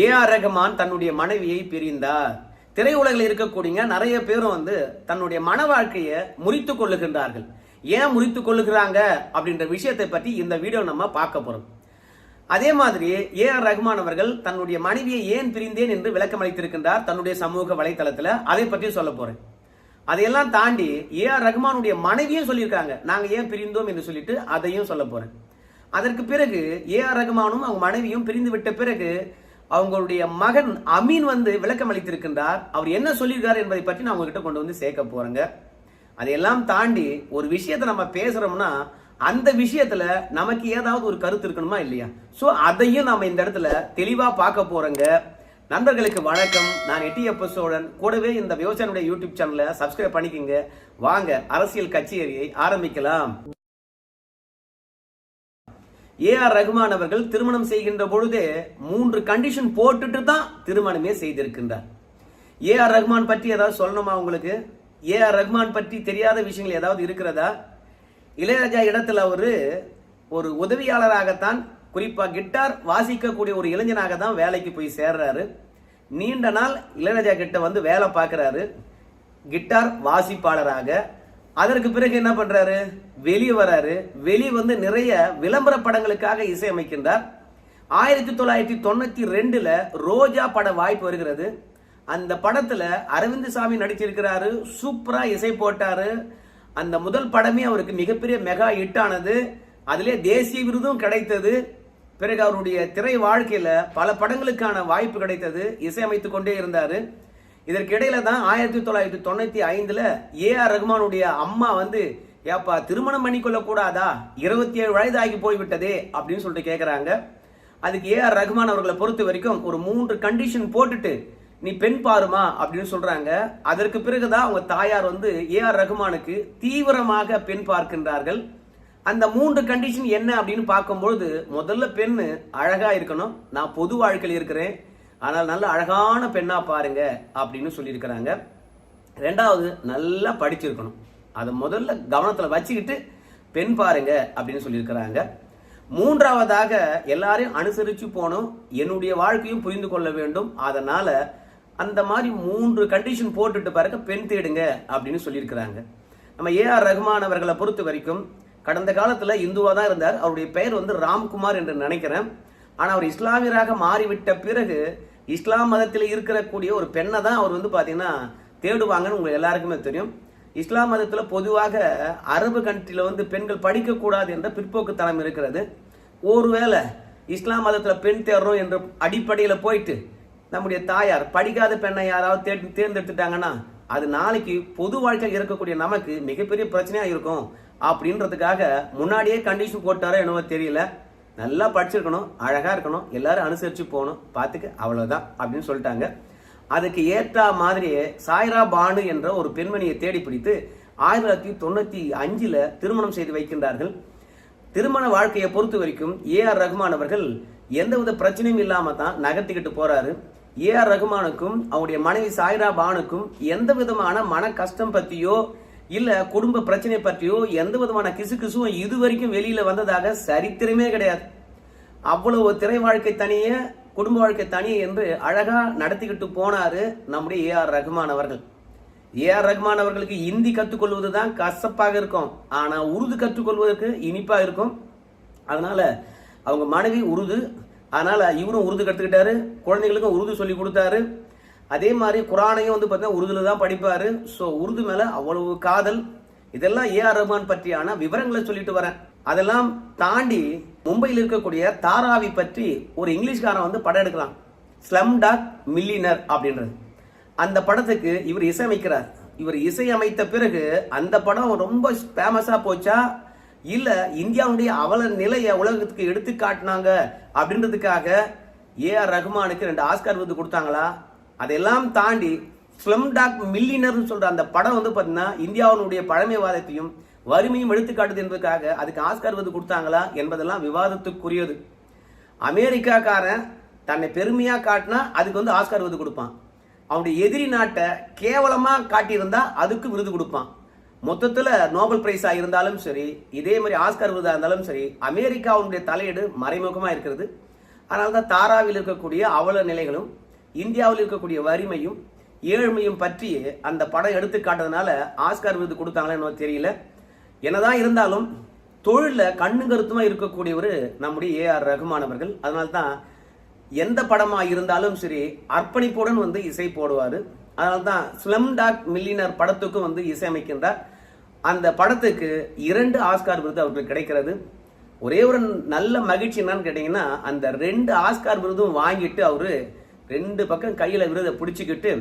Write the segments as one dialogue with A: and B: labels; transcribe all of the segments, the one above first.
A: ஏ R Rahman தன்னுடைய மனைவியை பிரிந்தார். திரையுலகில் இருக்கக்கூடிய நிறைய பேரும் வந்து தன்னுடைய மன வாழ்க்கையை முறித்து கொள்ளுகின்றார்கள். ஏன் முறித்து கொள்ளுகிறாங்க அப்படின்ற விஷயத்தை பற்றி இந்த வீடியோ நம்ம பார்க்க போறோம். அதே மாதிரி ஏ ஆர் ரஹ்மான் அவர்கள் தன்னுடைய மனைவியை ஏன் பிரிந்தேன் என்று விளக்கம் அளித்திருக்கின்றார் தன்னுடைய சமூக வலைத்தளத்தில். அதை பற்றி சொல்ல போறேன். அதையெல்லாம் தாண்டி ஏ ஆர் ரஹ்மானுடைய மனைவியும் சொல்லியிருக்காங்க. நாங்கள் ஏன் பிரிந்தோம் என்று சொல்லிட்டு அதையும் சொல்ல போறேன். அதற்கு பிறகு ஏ ஆர் ரகுமானும் அவங்க மனைவியும் பிரிந்து விட்ட பிறகு அவங்களுடைய மகன் அமீன் வந்து விளக்கம் அளித்திருக்கின்றார். அவர் என்ன சொல்லியிருக்கார் என்பதை பற்றி நான் உங்ககிட்ட கொண்டு வந்து சேர்க்க போறேங்க. அதையெல்லாம் தாண்டி ஒரு விஷயத்தை நம்ம பேசுறோம்னா அந்த விஷயத்துல நமக்கு ஏதாவது ஒரு கருத்து இருக்கணுமா இல்லையா? ஸோ அதையும் நம்ம இந்த இடத்துல தெளிவா பார்க்க போறோங்க. நண்பர்களுக்கு வணக்கம். நான் எட்டியப்ப சோழன். கூடவே இந்த விவசாயினுடைய யூடியூப் சேனலை சப்ஸ்கிரைப் பண்ணிக்கோங்க. வாங்க அரசியல் கச்சேரியை ஆரம்பிக்கலாம். ஏ ஆர் ரகுமான் அவர்கள் திருமணம் செய்கின்ற பொழுதே மூன்று கண்டிஷன் போட்டுட்டு தான் திருமணமே செய்திருக்கின்றார். ஏ ஆர் ரகுமான் பற்றி ஏதாவது சொல்லணுமா உங்களுக்கு? ஏ ஆர் ரகுமான் பற்றி தெரியாத விஷயங்கள் ஏதாவது இருக்கிறதா? இளையராஜா இடத்துல ஒரு ஒரு உதவியாளராகத்தான் குறிப்பாக கிட்டார் வாசிக்கக்கூடிய ஒரு இளைஞனாக தான் வேலைக்கு போய் சேர்றாரு. நீண்ட நாள் இளையராஜா கிட்ட வந்து வேலை பார்க்குறாரு. கிட்டார் வாசிப்பாளராக அதற்கு பிறகு என்ன பண்றாரு? வெளியே வராரு. வெளியே வந்து நிறைய விளம்பர படங்களுக்காக இசையமைக்கின்றார். ஆயிரத்தி தொள்ளாயிரத்தி தொண்ணூத்தி ரெண்டுல ரோஜா பட வாய்ப்பு வருகிறது. அந்த படத்துல அரவிந்த் சாமி நடிச்சிருக்கிறாரு. சூப்பரா இசை போட்டாரு. அந்த முதல் படமே அவருக்கு மிகப்பெரிய மெகா ஹிட் ஆனது. அதிலே தேசிய விருதும் கிடைத்தது. பிறகு அவருடைய திரை வாழ்க்கையில பல படங்களுக்கான வாய்ப்பு கிடைத்தது. இசையமைத்து கொண்டே இருந்தாரு. இதற்கிடையில தான் ஆயிரத்தி தொள்ளாயிரத்தி தொண்ணூத்தி ஐந்துல ஏ ஆர் அம்மா வந்து ஏப்பா திருமணம் பண்ணிக்கொள்ள கூடாதா இருபத்தி ஏழு வயது ஆகி போய்விட்டதே அப்படின்னு சொல்லிட்டு கேட்குறாங்க அதுக்கு ஏ ஆர் அவர்களை பொறுத்த வரைக்கும் ஒரு மூன்று கண்டிஷன் போட்டுட்டு நீ பெண் பாருமா அப்படின்னு சொல்றாங்க. அதற்கு பிறகுதான் அவங்க தாயார் வந்து ஏ ஆர் தீவிரமாக பெண் பார்க்கின்றார்கள். அந்த மூன்று கண்டிஷன் என்ன அப்படின்னு பார்க்கும்பொழுது முதல்ல பெண் அழகா இருக்கணும். நான் பொது வாழ்க்கையில் இருக்கிறேன். ஆனால் நல்ல அழகான பெண்ணா பாருங்க அப்படின்னு சொல்லியிருக்கிறாங்க. ரெண்டாவது நல்லா படிச்சிருக்கணும். அதை முதல்ல கவனத்தில் வச்சுக்கிட்டு பெண் பாருங்க அப்படின்னு சொல்லியிருக்கிறாங்க. மூன்றாவதாக எல்லாரையும் அனுசரித்து போகணும். என்னுடைய வாழ்க்கையும் புரிந்து கொள்ள வேண்டும். அதனால் அந்த மாதிரி மூன்று கண்டிஷன் போட்டுட்டு பாருங்க பெண் தேடுங்க அப்படின்னு சொல்லியிருக்கிறாங்க. நம்ம ஏஆர் ரஹ்மான் அவர்களை பொறுத்த வரைக்கும் கடந்த காலத்தில் இந்துவாக தான் இருந்தார். அவருடைய பெயர் வந்து ராம்குமார் என்று நினைக்கிறேன். ஆனால் அவர் இஸ்லாமியராக மாறிவிட்ட பிறகு இஸ்லாம் மதத்தில் இருக்கக்கூடிய ஒரு பெண்ணை தான் அவர் வந்து பார்த்தீங்கன்னா தேடுவாங்கன்னு உங்களுக்கு எல்லாருக்குமே தெரியும். இஸ்லாம் மதத்தில் பொதுவாக அரபு கண்ட்ரியில் வந்து பெண்கள் படிக்கக்கூடாது என்ற பிற்போக்குத்தனம் இருக்கிறது. ஒருவேளை இஸ்லாம் மதத்தில் பெண் தேடுறோம் என்ற அடிப்படையில் போயிட்டு நம்முடைய தாயார் படிக்காத பெண்ணை யாராவது தே தேர்ந்தெடுத்துட்டாங்கன்னா அது நாளைக்கு பொது வாழ்க்கையில் இருக்கக்கூடிய நமக்கு மிகப்பெரிய பிரச்சனையாக இருக்கும். அப்படின்றதுக்காக முன்னாடியே கண்டிஷன் போட்டாரோ என்னவோ தெரியல. நல்லா படிச்சிருக்கணும் அழகாக இருக்கணும் எல்லாரும் அனுசரித்து போகணும் பார்த்துக்க அவ்வளோதான் அப்படின்னு சொல்லிட்டாங்க. அதுக்கு ஏற்றா மாதிரியே சாய்ரா பானு என்ற ஒரு பெண்மணியை தேடி பிடித்து ஆயிரத்தி தொள்ளாயிரத்தி தொண்ணூற்றி அஞ்சில் திருமணம் செய்து வைக்கின்றார்கள். திருமண வாழ்க்கையை பொறுத்த வரைக்கும் ஏ ஆர் ரகுமான் அவர்கள் எந்தவித பிரச்சனையும் இல்லாமல் தான் நகர்த்திக்கிட்டு போகிறாரு ஏ ஆர் ரகுமானுக்கும் அவருடைய மனைவி சாய்ரா பானுக்கும் எந்த விதமான மன கஷ்டம் பற்றியோ இல்ல குடும்ப பிரச்சனை பற்றியோ எந்த விதமான கிசு கிசுவும் இது வரைக்கும் வெளியில வந்ததாக சரித்திரமே கிடையாது. அவ்வளவு திரை வாழ்க்கை தனியே குடும்ப வாழ்க்கை தனியே என்று அழகா நடத்திக்கிட்டு போனாரு நம்முடைய ஏ ஆர் அவர்கள். ஏ ஆர் அவர்களுக்கு இந்தி கற்றுக்கொள்வது தான் கசப்பாக இருக்கும். ஆனா உருது கற்றுக்கொள்வதற்கு இனிப்பா இருக்கும். அதனால அவங்க மனைவி உருது. அதனால இவரும் உருது கற்றுக்கிட்டாரு குழந்தைகளுக்கும் உருது சொல்லி கொடுத்தாரு. அதே மாதிரி குரானையும் வந்து பார்த்தீங்கன்னா உருதுல தான் படிப்பாரு. ஸோ உருது மேல அவ்வளவு காதல். இதெல்லாம் ஏ ஆர் ரஹ்மான் பற்றியான விவரங்களை சொல்லிட்டு வரேன். அதெல்லாம் தாண்டி மும்பையில் இருக்கக்கூடிய தாராவி பற்றி ஒரு இங்கிலீஷ்காரன் வந்து படம் எடுக்கலாம் ஸ்லம் டாக் மில்லினர் அப்படின்றது. அந்த படத்துக்கு இவர் இசையமைக்கிறார். இவர் இசையமைத்த பிறகு அந்த படம் ரொம்ப ஃபேமஸாக போச்சா? இல்லை இந்தியாவுடைய அவல நிலையை உலகத்துக்கு எடுத்து காட்டினாங்க அப்படின்றதுக்காக ஏ ஆர் ரஹ்மானுக்கு ரெண்டு ஆஸ்கார் விருது கொடுத்தாங்களா? அதெல்லாம் தாண்டி ஸ்லம் டாக் மில்லினர்னு சொல்ற அந்த படம் வந்து பார்த்தீங்கன்னா இந்தியாவினுடைய பழமைவாதத்தையும் வறுமையும் எடுத்துக்காட்டுது என்பதற்காக அதுக்கு ஆஸ்கார் விருது கொடுத்தாங்களா என்பதெல்லாம் விவாதத்துக்குரியது. அமெரிக்காக்காரன் தன்னை பெருமையாக காட்டினா அதுக்கு வந்து ஆஸ்கார் விருது கொடுப்பான். அவனுடைய எதிரி நாட்டை கேவலமாக காட்டியிருந்தா அதுக்கு விருது கொடுப்பான். மொத்தத்தில் நோபல் பிரைஸாக இருந்தாலும் சரி இதே மாதிரி ஆஸ்கார் விருதாக இருந்தாலும் சரி அமெரிக்காவுடைய தலையீடு மறைமுகமாக இருக்கிறது. அதனால தான் தாராவில் இருக்கக்கூடிய அவல நிலைகளும் இந்தியாவில் இருக்கக்கூடிய வறுமையும் ஏழ்மையும் பற்றி அந்த படம் எடுத்து காட்டுறதுனால ஆஸ்கார் விருது கொடுத்தாங்களோ தெரியல. என்னதான் இருந்தாலும் தொழிலில் கண்ணு கருத்துமா இருக்கக்கூடியவர் நம்முடைய ஏஆர் ரகுமான் அவர்கள். அதனால தான் எந்த படமா இருந்தாலும் சரி அர்ப்பணிப்புடன் வந்து இசை போடுவார். அதனால தான் ஸ்லம் டாக் மில்லினர் படத்துக்கும் வந்து இசையமைக்கின்றார் அந்த படத்துக்கு இரண்டு ஆஸ்கார் விருது அவர்களுக்கு கிடைக்கிறது. ஒரே ஒரு நல்ல மகிழ்ச்சி என்னன்னு கேட்டீங்கன்னா அந்த ரெண்டு ஆஸ்கார் விருதும் வாங்கிட்டு அவரு ரெண்டு பக்கம் கையில் விருதை பிடிச்சிக்கிட்டு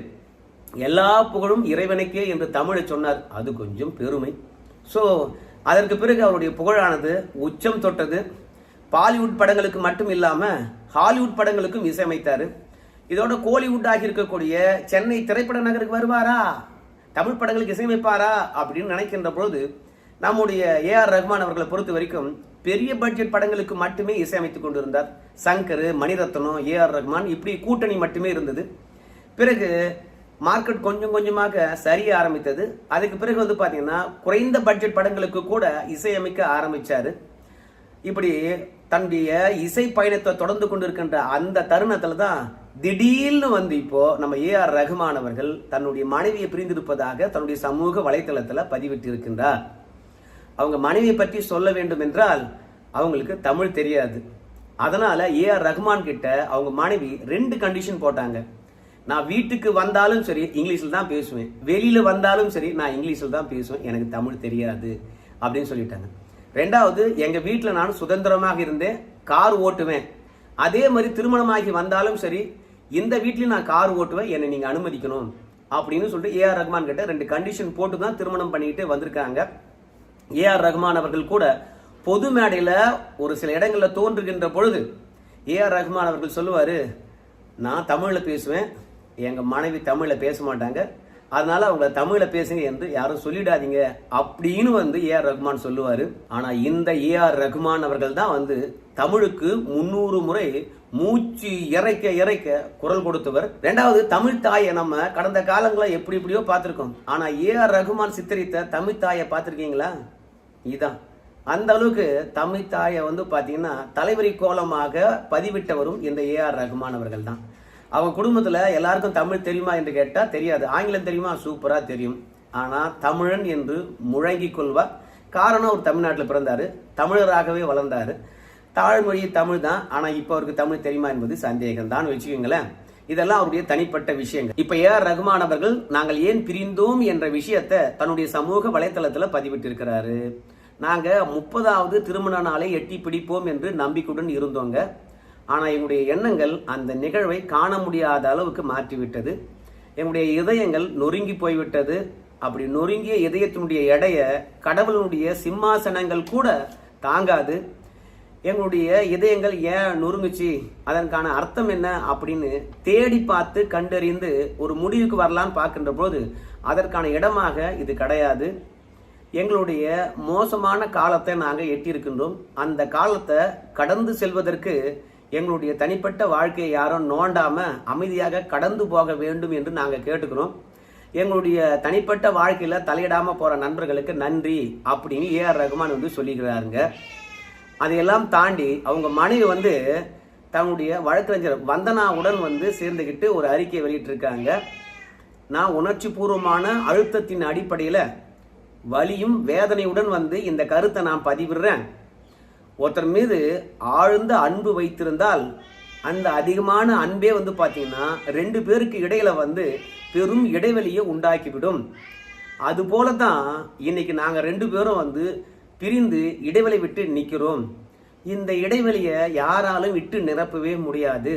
A: எல்லா புகழும் இறைவனுக்கே என்று தமிழை சொன்னார். அது கொஞ்சம் பெருமை. ஸோ அதற்கு பிறகு அவருடைய புகழானது உச்சம் தொட்டது. பாலிவுட் படங்களுக்கு மட்டும் இல்லாமல் ஹாலிவுட் படங்களுக்கும் இசையமைத்தார். இதோட கோலிவுட் ஆகி இருக்கக்கூடிய சென்னை திரைப்பட நகருக்கு வருவாரா? தமிழ் படங்களுக்கு இசையமைப்பாரா? அப்படின்னு நினைக்கின்ற பொழுது நம்முடைய ஏ ஆர் ரஹ்மான் அவர்களை பொறுத்த வரைக்கும் பெரிய பட்ஜெட் படங்களுக்கு மட்டுமே இசையமைத்துக் கொண்டிருந்தார். சங்கர் மணிரத்னம் ஏ ஆர் ரஹ்மான் இப்படி கூட்டணி மட்டுமே இருந்தது. பிறகு மார்க்கெட் கொஞ்சம் கொஞ்சமாக சரிய ஆரம்பித்தது. அதுக்கு பிறகு வந்து பார்த்தீங்கன்னா குறைந்த பட்ஜெட் படங்களுக்கு கூட இசையமைக்க ஆரம்பித்தார் இப்படி தன்னுடைய இசை பயணத்தை தொடர்ந்து கொண்டிருக்கின்ற அந்த தருணத்தில் தான் திடீர்னு வந்து இப்போ நம்ம ஏ ஆர் ரகுமான் அவர்கள் தன்னுடைய மனைவியை பிரிந்திருப்பதாக தன்னுடைய சமூக வலைத்தளத்தில் பதிவிட்டு இருக்கின்றார் அவங்க மனைவியை பற்றி சொல்ல வேண்டும் என்றால் அவங்களுக்கு தமிழ் தெரியாது. அதனால் ஏஆர் ரஹ்மான் கிட்ட அவங்க மனைவி ரெண்டு கண்டிஷன் போட்டாங்க. நான் வீட்டுக்கு வந்தாலும் சரி இங்கிலீஷில் தான் பேசுவேன். வெளியில் வந்தாலும் சரி நான் இங்கிலீஷில் தான் பேசுவேன். எனக்கு தமிழ் தெரியாது அப்படின்னு சொல்லிட்டாங்க. ரெண்டாவது எங்கள் வீட்டில் நான் சுதந்திரமாக இருந்தேன். கார் ஓட்டுவேன். அதே மாதிரி திருமணமாகி வந்தாலும் சரி இந்த வீட்லேயும் நான் கார் ஓட்டுவேன். என்னை நீங்கள் அனுமதிக்கணும் அப்படின்னு சொல்லிட்டு ஏஆர் ரஹ்மான் கிட்ட ரெண்டு கண்டிஷன் போட்டு தான் திருமணம் பண்ணிக்கிட்டு வந்திருக்காங்க. ஏஆர் ரஹ்மான் அவர்கள் கூட பொது மேடையில் ஒரு சில இடங்களில் தோன்றுகின்ற பொழுது ஏஆர் ரஹ்மான் அவர்கள் சொல்லுவார் நான் தமிழில் பேசுவேன் எங்கள் மனைவி தமிழில் பேச மாட்டாங்க. அதனால் அவங்க தமிழில் பேசுங்க என்று யாரும் சொல்லிடாதீங்க அப்படின்னு வந்து ஏஆர் ரஹ்மான் சொல்லுவார். ஆனால் இந்த ஏஆர் ரஹ்மான் அவர்கள் தான் வந்து தமிழுக்கு முந்நூறு முறை மூச்சு இறைக்க இறைக்க குரல் கொடுத்தவர். ரெண்டாவது தமிழ் தாயை நம்ம கடந்த காலங்களில் எப்படி எப்படியோ பார்த்துருக்கோம். ஆனால் ஏ ஏஆர் ரகுமான் சித்தரித்த தமிழ் தாயை பார்த்துருக்கீங்களா? இதுதான் அந்த அளவுக்கு தமிழ் தாயை வந்து பார்த்தீங்கன்னா தலைவரி கோலமாக பதிவிட்டவரும் இந்த ஏஆர் ரகுமான் அவர்கள் தான் அவங்க குடும்பத்தில் எல்லாருக்கும் தமிழ் தெரியுமா என்று கேட்டால் தெரியாது. ஆங்கிலம் தெரியுமா? சூப்பராக தெரியும். ஆனால் தமிழன் என்று முழங்கிக் கொள்வார் காரணம் அவர் தமிழ்நாட்டில் பிறந்தாரு. தமிழராகவே வளர்ந்தார். தாழ்மொழி தமிழ் தான் ஆனால் இப்போ அவருக்கு தமிழ் தெரியுமா என்பது சந்தேகம் தான் வச்சுக்கோங்களேன். இதெல்லாம் அவருடைய தனிப்பட்ட விஷயங்கள். இப்ப ஏ ஆர் ரகுமான் அவர்கள் நாங்கள் ஏன் பிரிந்தோம் என்ற விஷயத்தை தன்னுடைய சமூக வலைத்தளத்துல பதிவிட்டிருக்கிறாரு. நாங்க முப்பதாவது திருமண நாளை எட்டி பிடிப்போம் என்று நம்பிக்கையுடன் இருந்தோங்க. ஆனா எங்களுடைய எண்ணங்கள் அந்த நிகழ்வை காண முடியாத அளவுக்கு மாற்றிவிட்டது. எங்களுடைய இதயங்கள் நொறுங்கி போய்விட்டது. அப்படி நொறுங்கிய இதயத்தினுடைய எடைய கடவுளுடைய சிம்மாசனங்கள் கூட தாங்காது. எங்களுடைய இதயங்கள் ஏன் நொறுங்குச்சு? அதற்கான அர்த்தம் என்ன அப்படின்னு தேடி பார்த்து கண்டறிந்து ஒரு முடிவுக்கு வரலான்னு பார்க்கின்ற போது அதற்கான இடமாக இது கிடையாது. எங்களுடைய மோசமான காலத்தை நாங்கள் எட்டியிருக்கின்றோம். அந்த காலத்தை கடந்து செல்வதற்கு எங்களுடைய தனிப்பட்ட வாழ்க்கையை யாரும் நோண்டாமல் அமைதியாக கடந்து போக வேண்டும் என்று நாங்கள் கேட்டுக்கிறோம். எங்களுடைய தனிப்பட்ட வாழ்க்கையில் தலையிடாமல் போகிற நண்பர்களுக்கு நன்றி அப்படின்னு ஏஆர் ரகுமான் வந்து சொல்லிக்கிறாருங்க. அதையெல்லாம் தாண்டி அவங்க மனைவி வந்து தன்னுடைய வழக்கறிஞர் வந்தனாவுடன் வந்து சேர்ந்துக்கிட்டு ஒரு அறிக்கையை வெளியிட்டிருக்காங்க. நான் உணர்ச்சி பூர்வமான அழுத்தத்தின் அடிப்படையில் வலியும் வேதனையுடன் வந்து இந்த கருத்தை நான் பதிவிடுறேன். ஒருத்தர் மீது ஆழ்ந்த அன்பு வைத்திருந்தால் அந்த அதிகமான அன்பே வந்து பார்த்தீங்கன்னா ரெண்டு பேருக்கு இடையில வந்து பெரும் இடைவெளியை உண்டாக்கிவிடும். அதுபோல தான் இன்னைக்கு நாங்கள் ரெண்டு பேரும் வந்து பிரிந்து இடைவெளி விட்டு நிற்கிறோம். இந்த இடைவெளியை யாராலும் விட்டு நிரப்பவே முடியாது.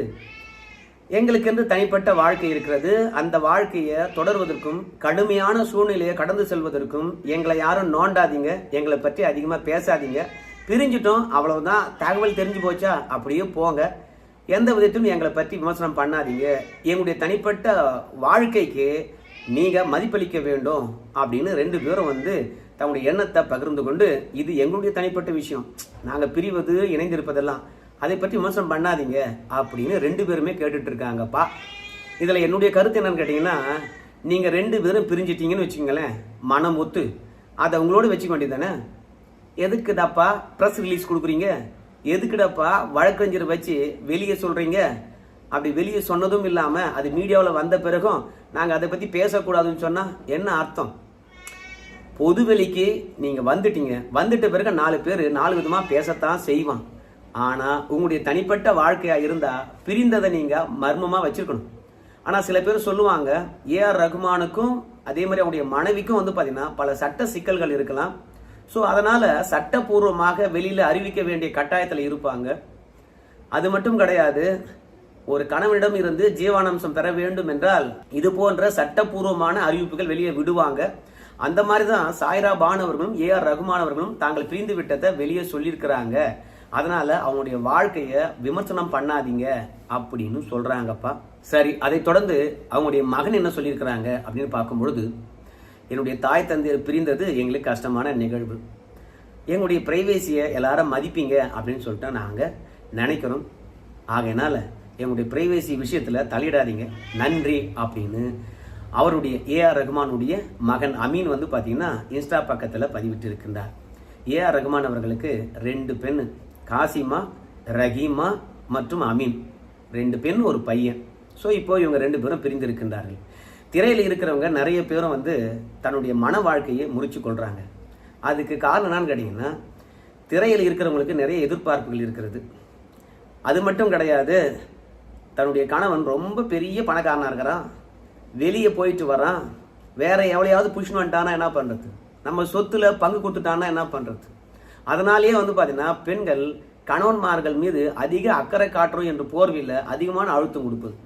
A: எங்களுக்கென்று தனிப்பட்ட வாழ்க்கை இருக்கிறது. அந்த வாழ்க்கையை தொடர்வதற்கும் கடுமையான சூழ்நிலையை கடந்து செல்வதற்கும் எங்களை யாரும் நோண்டாதீங்க. எங்களை பற்றி அதிகமாக பேசாதீங்க. பிரிஞ்சிட்டோம் அவ்வளவுதான். தகவல் தெரிஞ்சு போச்சா? அப்படியே போங்க. எந்த விதத்திலும் எங்களை பற்றி விமர்சனம் பண்ணாதீங்க. எங்களுடைய தனிப்பட்ட வாழ்க்கைக்கு நீங்கள் மதிப்பளிக்க வேண்டும் அப்படின்னு ரெண்டு பேரும் வந்து தங்களுடைய எண்ணத்தை பகிர்ந்து கொண்டு இது எங்களுடைய தனிப்பட்ட விஷயம். நாங்கள் பிரிவது இணைந்திருப்பதெல்லாம். அதை பற்றி விமர்சனம் பண்ணாதீங்க அப்படின்னு ரெண்டு பேருமே கேட்டுட்டு இருக்காங்கப்பா. இதில் என்னுடைய கருத்து என்னன்னு கேட்டிங்கன்னா நீங்கள் ரெண்டு பேரும் பிரிஞ்சிட்டீங்கன்னு வச்சுக்கோங்களேன் மனம் ஒத்து அதை உங்களோட வச்சுக்க வேண்டியதானே எதுக்குதாப்பா ப்ரெஸ் ரிலீஸ் கொடுக்குறீங்க? எதுக்குடப்பா வழக்கறிஞர் வச்சு வெளியே சொல்கிறீங்க அப்படி வெளியே சொன்னதும் இல்லாமல் அது மீடியாவில் வந்த பிறகும் நாங்கள் அதை பற்றி பேசக்கூடாதுன்னு சொன்னால் என்ன அர்த்தம்? பொதுவெளிக்கு நீங்கள் வந்துட்டீங்க. வந்துட்ட பிறகு நாலு பேர் நாலு விதமாக பேசத்தான் செய்வான் ஆனால் உங்களுடைய தனிப்பட்ட வாழ்க்கையாக இருந்தால் பிரிந்ததை நீங்கள் மர்மமாக வச்சுருக்கணும். ஆனால் சில பேர் சொல்லுவாங்க ஏஆர் ரகுமானுக்கும் அதே மாதிரி அவங்களுடைய மனைவிக்கும் வந்து பார்த்திங்கன்னா பல சட்ட சிக்கல்கள் இருக்கலாம். ஸோ அதனால் சட்டப்பூர்வமாக வெளியில் அறிவிக்க வேண்டிய கட்டாயத்தில் இருப்பாங்க. அது மட்டும் கிடையாது ஒரு கணவனிடம் இருந்து ஜீவானம்சம் பெற வேண்டும் என்றால் இது போன்ற சட்டப்பூர்வமான அறிவிப்புகள் வெளியே விடுவாங்க. அந்த மாதிரி தான் சாய்ரா பான் அவர்களும் ஏ ஆர் ரகுமான் அவர்களும் தாங்கள் பிரிந்து விட்டதை வெளியே சொல்லியிருக்கிறாங்க. அதனால அவங்களுடைய வாழ்க்கையை விமர்சனம் பண்ணாதீங்க அப்படின்னு சொல்றாங்கப்பா. சரி அதை தொடர்ந்து அவங்களுடைய மகன் என்ன சொல்லியிருக்கிறாங்க அப்படின்னு பார்க்கும் பொழுது என்னுடைய தாய் தந்தையர் பிரிந்தது எங்களுக்கு கஷ்டமான நிகழ்வு. எங்களுடைய பிரைவேசியை எல்லாரும் மதிப்பீங்க அப்படின்னு சொல்லிட்டு நாங்கள் நினைக்கிறோம். ஆகையினால எங்களுடைய பிரைவேசி விஷயத்தில் தலையிடாதீங்க நன்றி அப்படின்னு அவருடைய ஏஆர் ரகுமானுடைய மகன் அமீன் வந்து பார்த்தீங்கன்னா இன்ஸ்டா பக்கத்தில் பதிவிட்டு இருக்கின்றார் ஏஆர் ரகுமான் அவர்களுக்கு ரெண்டு பெண் காசிமா ரஹீமா மற்றும் அமீன். ரெண்டு பெண் ஒரு பையன். ஸோ இப்போ இவங்க ரெண்டு பேரும் பிரிந்திருக்கின்றார்கள். திரையில் இருக்கிறவங்க நிறைய பேரும் வந்து தன்னுடைய மன வாழ்க்கையை முறிச்சு கொள்கிறாங்க அதுக்கு காரணம் என்னன்னு கேட்டிங்கன்னா திரையில் இருக்கிறவங்களுக்கு நிறைய எதிர்பார்ப்புகள் இருக்கிறது. அது மட்டும் கிடையாது தன்னுடைய கணவன் ரொம்ப பெரிய பணக்காரனாக இருக்கிறான். வெளியே போயிட்டு வரான். வேற எவ்வளையாவது புஷ்ணு வந்துட்டானா என்ன பண்ணுறது நம்ம சொத்துல பங்கு கொடுத்துட்டானா என்ன பண்ணுறது அதனாலேயே வந்து பார்த்தீங்கன்னா பெண்கள் கணவன்மார்கள் மீது அதிக அக்கறை காட்டுறோம் என்று போர்வையில் அதிகமான அழுத்தம் கொடுப்பது.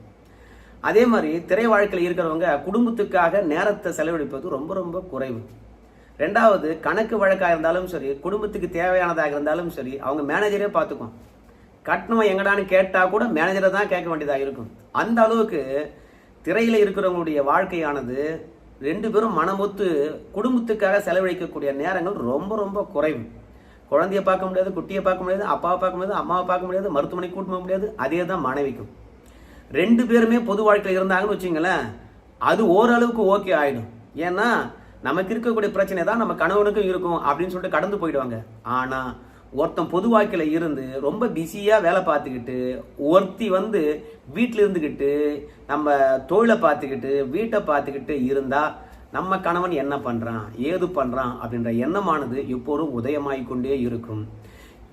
A: அதே மாதிரி திரை வாழ்க்கையில் இருக்கிறவங்க குடும்பத்துக்காக நேரத்தை செலவழிப்பது ரொம்ப ரொம்ப குறைவு. ரெண்டாவது கணக்கு வழக்காக இருந்தாலும் சரி குடும்பத்துக்கு தேவையானதாக இருந்தாலும் சரி அவங்க மேனேஜரே பார்த்துக்கும் கட்டணம் எங்கடான்னு கேட்டால் கூட மேனேஜரை தான் கேட்க வேண்டியதாக இருக்கும். அந்த அளவுக்கு திரையில் இருக்கிறவங்களுடைய வாழ்க்கையானது ரெண்டு பேரும் மனமொத்து குடும்பத்துக்காக செலவழிக்கக்கூடிய நேரங்கள் ரொம்ப ரொம்ப குறைவு. குழந்தைய பார்க்க முடியாது குட்டியை பார்க்க முடியாது அப்பாவை பார்க்க முடியாது அம்மாவை பார்க்க முடியாது மருத்துவமனை கூட்டு போக முடியாது அதே தான் மனைவிக்கும். ரெண்டு பேருமே பொது வாழ்க்கையில் இருந்தாங்கன்னு வச்சுங்களேன் அது ஓரளவுக்கு ஓகே ஆகிடும் ஏன்னா நமக்கு இருக்கக்கூடிய பிரச்சனை தான் நம்ம கணவனுக்கும் இருக்கும் அப்படின்னு சொல்லிட்டு கடந்து போயிடுவாங்க. ஆனால் ஒருத்தன் பொது வாழ்க்கையில் இருந்து ரொம்ப பிஸியாக வேலை பார்த்துக்கிட்டு ஒருத்தி வந்து வீட்டில் இருந்துக்கிட்டு நம்ம தொழிலை பார்த்துக்கிட்டு வீட்டை பார்த்துக்கிட்டு இருந்தால் நம்ம கணவன் என்ன பண்ணுறான் ஏது பண்ணுறான் அப்படின்ற எண்ணமானது எப்போதும் உதயமாகிக்கொண்டே இருக்கும்.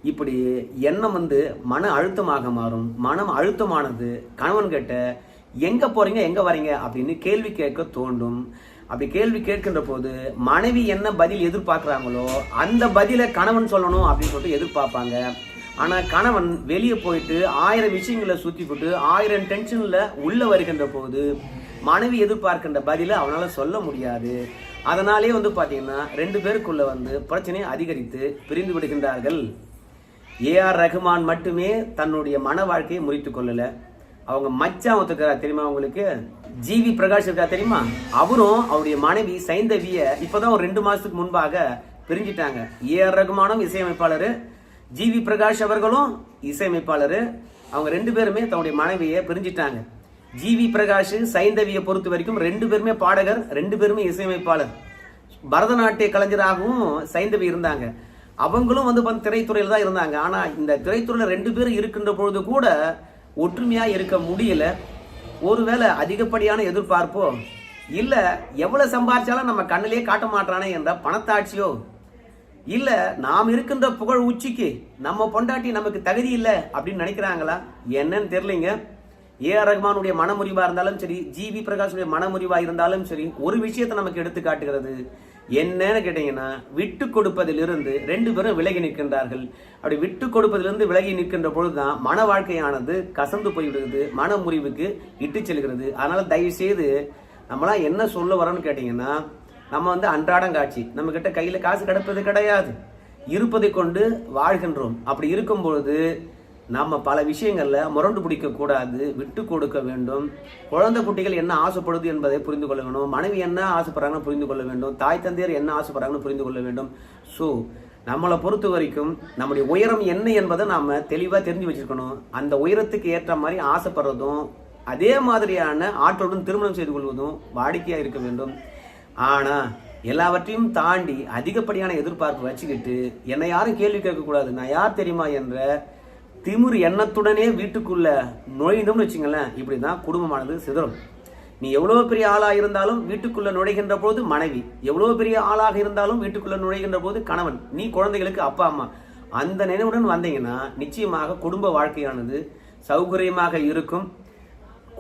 A: இப்படி எண்ணம் வந்து மன அழுத்தமாக மாறும். மனம் அழுத்தமானது கணவன் எங்கே போகிறீங்க எங்கே வரீங்க? அப்படின்னு கேள்வி கேட்க தோண்டும் அப்படி கேள்வி கேட்கின்ற போது மனைவி என்ன பதில் எதிர்பார்க்குறாங்களோ அந்த பதிலை கணவன் சொல்லணும் அப்படின்னு சொல்லிட்டு எதிர்பார்ப்பாங்க. ஆனால் கணவன் வெளியே போயிட்டு ஆயிரம் விஷயங்களை சுற்றி போட்டு ஆயிரம் டென்ஷனில் உள்ளே வருகின்ற போது மனைவி எதிர்பார்க்கின்ற பதிலை அவனால் சொல்ல முடியாது. அதனாலே வந்து பார்த்தீங்கன்னா ரெண்டு பேருக்குள்ளே வந்து பிரச்சனையை அதிகரித்து பிரிந்து விடுகின்றார்கள். ஏஆர் ரகுமான் மட்டுமே தன்னுடைய மன வாழ்க்கையை முறித்து கொள்ளலை. அவங்க மச்சான் ஒத்துக்கிறார் தெரியுமா உங்களுக்கு? ஜிவி பிரகாஷ் இருக்கா தெரியுமா? அவரும் அவருடைய மனைவி சைந்தவிய இப்பதான் ஒரு ரெண்டு மாசத்துக்கு முன்பாக பிரிஞ்சிட்டாங்க. ஏஆர் ரகுமானும் இசையமைப்பாளர் ஜிவி பிரகாஷ் அவர்களும் இசையமைப்பாளர். அவங்க ரெண்டு பேருமே தன்னுடைய மனைவியை பிரிஞ்சிட்டாங்க. ஜிவி பிரகாஷ் சைந்தவியை பொறுத்த வரைக்கும் ரெண்டு பேருமே பாடகர் ரெண்டு பேருமே இசையமைப்பாளர். பரதநாட்டிய கலைஞராகவும் சைந்தவி இருந்தாங்க. அவங்களும் வந்து பார்த்து திரைத்துறையில் தான் இருந்தாங்க. ஆனால் இந்த திரைத்துறையில் ரெண்டு பேரும் இருக்கின்ற பொழுது கூட ஒற்றுமையாக இருக்க முடியல. ஒருவேளை அதிகப்படியான எதிர்பார்ப்போ? இல்லை எவ்வளோ சம்பாதிச்சாலும் நம்ம கண்ணிலே காட்ட மாட்டானே என்ற பணத்தாட்சியோ? இல்லை நாம் இருக்கின்ற புகழ் உச்சிக்கு நம்ம பொண்டாட்டி நமக்கு தகுதி இல்லை அப்படின்னு நினைக்கிறாங்களா? என்னன்னு தெரிலிங்க ஏ ஆர் ரஹ்மானுடைய மனமுறிவாக இருந்தாலும் சரி ஜிவி பிரகாஷுடைய மனமுறிவாக இருந்தாலும் சரி ஒரு விஷயத்தை நமக்கு எடுத்து காட்டுகிறது என்னன்னு கேட்டீங்கன்னா விட்டு கொடுப்பதிலிருந்து ரெண்டு பேரும் விலகி நிற்கின்றார்கள். அப்படி விட்டு கொடுப்பதிலிருந்து விலகி நிற்கின்ற பொழுதுதான் மன வாழ்க்கையானது கசந்து போய்விடுகிறது மன முறிவுக்கு இட்டு செல்கிறது. அதனால தயவு செய்து நம்மளாம் என்ன சொல்ல வரோம்னு கேட்டீங்கன்னா நம்ம வந்து அன்றாடம் காட்சி நம்ம கிட்ட கையில காசு கிடப்பது கிடையாது. இருப்பதை கொண்டு வாழ்கின்றோம். அப்படி இருக்கும் பொழுது நாம் பல விஷயங்களில் முரண்டு பிடிக்கக்கூடாது விட்டு கொடுக்க வேண்டும். குழந்தை குட்டிகள் என்ன ஆசைப்படுது என்பதை புரிந்து கொள்ள வேண்டும். மனைவி என்ன ஆசைப்படுறாங்கன்னு புரிந்து கொள்ள வேண்டும். தாய் தந்தையர் என்ன ஆசைப்படுறாங்கன்னு புரிந்து கொள்ள வேண்டும். ஸோ நம்மளை பொறுத்த வரைக்கும் நம்முடைய உயரம் என்ன என்பதை நாம் தெளிவாக தெரிஞ்சு வச்சிருக்கணும். அந்த உயரத்துக்கு ஏற்ற மாதிரி ஆசைப்படுறதும் அதே மாதிரியான ஆற்றலுடன் திருமணம் செய்து கொள்வதும் வாடிக்கையாக இருக்க வேண்டும். ஆனால் எல்லாவற்றையும் தாண்டி அதிகப்படியான எதிர்பார்ப்பு வச்சுக்கிட்டு என்னை யாரும் கேள்வி கேட்கக்கூடாது நான் யார் தெரியுமா என்ற திமிர் எண்ணத்துடனே வீட்டுக்குள்ள நுழைந்தோம்னு வச்சுங்களேன் இப்படிதான் குடும்பமானது சிதறும். நீ எவ்வளோ பெரிய ஆளாக இருந்தாலும் வீட்டுக்குள்ளே நுழைகின்ற போது மனைவி எவ்வளோ பெரிய ஆளாக இருந்தாலும் வீட்டுக்குள்ளே நுழைகின்ற போது கணவன் நீ குழந்தைகளுக்கு அப்பா அம்மா. அந்த நினைவுடன் வந்தீங்கன்னா நிச்சயமாக குடும்ப வாழ்க்கையானது சௌகரியமாக இருக்கும்.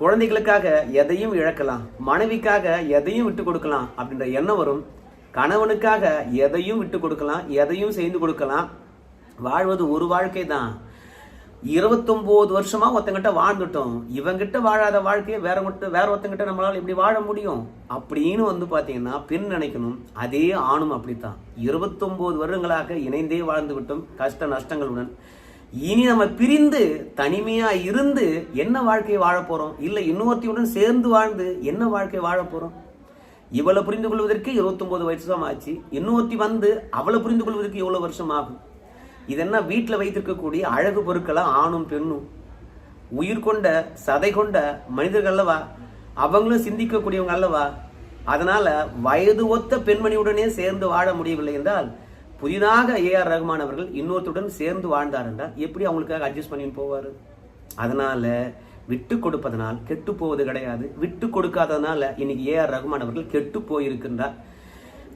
A: குழந்தைகளுக்காக எதையும் இழக்கலாம் மனைவிக்காக எதையும் விட்டு கொடுக்கலாம் அப்படின்ற எண்ணம் வரும். கணவனுக்காக எதையும் விட்டு கொடுக்கலாம் எதையும் செய்து கொடுக்கலாம். வாழ்வது ஒரு வாழ்க்கை தான் இருபத்தொம்போது வருஷமா ஒருத்தங்கிட்ட வாழ்ந்துட்டோம். இவங்கிட்ட வாழாத வாழ்க்கையை வேற மட்டும் வேற ஒருத்தங்கிட்ட நம்மளால இப்படி வாழ முடியும்? அப்படின்னு வந்து பாத்தீங்கன்னா பெண் நினைக்கணும். அதே ஆணும் அப்படித்தான். இருபத்தொம்போது வருடங்களாக இணைந்தே வாழ்ந்து விட்டோம் கஷ்ட நஷ்டங்களுடன். இனி நம்ம பிரிந்து தனிமையா இருந்து என்ன வாழ்க்கையை வாழ போறோம்? இல்ல இன்னொருத்தையுடன் சேர்ந்து வாழ்ந்து என்ன வாழ்க்கை வாழ போறோம்? இவளை புரிந்து கொள்வதற்கு இருபத்தொன்பது வயசு தான் ஆச்சு. இன்னொருத்தி வந்து அவளை புரிந்து கொள்வதற்கு எவ்வளவு வருஷம் ஆகும்? இதென்ன வீட்டில் வைத்திருக்கக்கூடிய அழகு பொருட்களா ஆணும் பெண்ணும் உயிர் கொண்ட சதை கொண்ட மனிதர்கள் அல்லவா? அவங்களும் சிந்திக்கக்கூடியவங்க அல்லவா? அதனால வயது ஒத்த பெண்மணியுடனே சேர்ந்து வாழ முடியவில்லை என்றால் புதிதாக ஏஆர் ரஹ்மான் அவர்கள் இன்னொருத்துடன் சேர்ந்து வாழ்ந்தார் என்றால் எப்படி அவங்களுக்காக அட்ஜஸ்ட் பண்ணி போவார்? அதனால விட்டு கொடுப்பதனால் கெட்டு போவது கிடையாது. விட்டு கொடுக்காததுனால இன்னைக்கு ஏஆர் ரஹ்மான் அவர்கள் கெட்டு போயிருக்கின்றார்.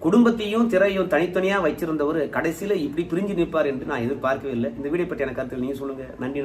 A: குடும்பத்தையும் திரையும் தனித்தனியா வச்சிருந்தவர் கடைசியில இப்படி பிரிஞ்சு நிற்பார் என்று நான் எதிர்பார்க்கவே இல்லை. இந்த வீடியோ பற்றியான எனக்கு நீங்கள் நீங்க சொல்லுங்க. நன்றி.